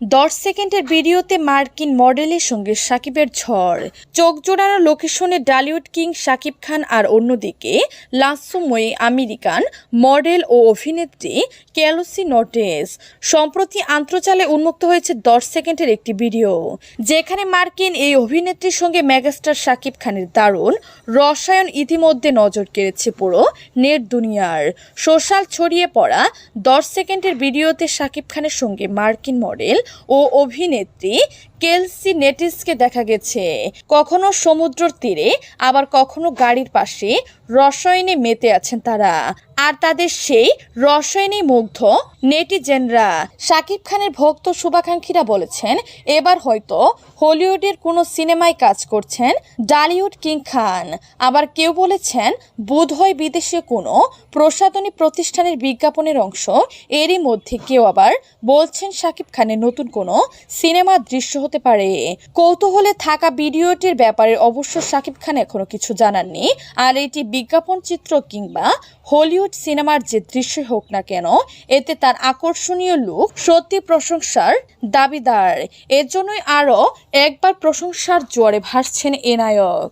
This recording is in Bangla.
দশ সেকেন্ডের ভিডিওতে মার্কিন মডেলের সঙ্গে সাকিবের ঝড়। চোখ জোড়ানো লোকেশনে ডালিউড কিং, সাকিব খান আর অন্যদিকে লাস্যময়ী আমেরিকান মডেল ও অভিনেত্রী ক্যালোসি নটেস। সম্প্রতি আন্তর্জালে উন্মুক্ত হয়েছে দশ সেকেন্ডের একটি ভিডিও, যেখানে মার্কিন এই অভিনেত্রীর সঙ্গে মেগাস্টার সাকিব খানের দারুণ রসায়ন ইতিমধ্যে নজর কেড়েছে পুরো নেট দুনিয়ার। সোশ্যাল ছড়িয়ে পড়া দশ সেকেন্ডের ভিডিওতে সাকিব খানের সঙ্গে মার্কিন মডেল ও অভিনেত্রী কেলসি নেটিসকে দেখা গেছে। কখনো সমুদ্রের তীরে আবার কখনো গাড়ির পাশে রসায়নে মেতে আছেন তারা। আর তাদের সেই রসায়নে মুগ্ধ নেটিজেনরা। শাকিব খানের ভক্ত শুভাকাঙ্ক্ষীরা বলেছেন, এবার হয়তো হলিউডের কোনো সিনেমায় কাজ করছেন ডালিউড কিং খান। আবার কেউ বলেছেন বোধহয় বিদেশে কোনো প্রসাধনী প্রতিষ্ঠানের বিজ্ঞাপনের অংশ। এরই মধ্যে কেউ আবার বলছেন, শাকিব খানের নতুন কোনো সিনেমার দৃশ্য হতে পারে। কৌতূহলে থাকা ভিডিওটির ব্যাপারে অবশ্য শাকিব খান এখনও কিছু জানাননি। আর এটি বিজ্ঞাপন চিত্র কিংবা হলিউড সিনেমার যে দৃশ্য হোক না কেন, এতে তার আকর্ষণীয় লুক, সত্যি প্রশংসার দাবিদার। এর জন্যই আরও একবার প্রশংসার জোয়ারে ভাসছেন এ নায়ক।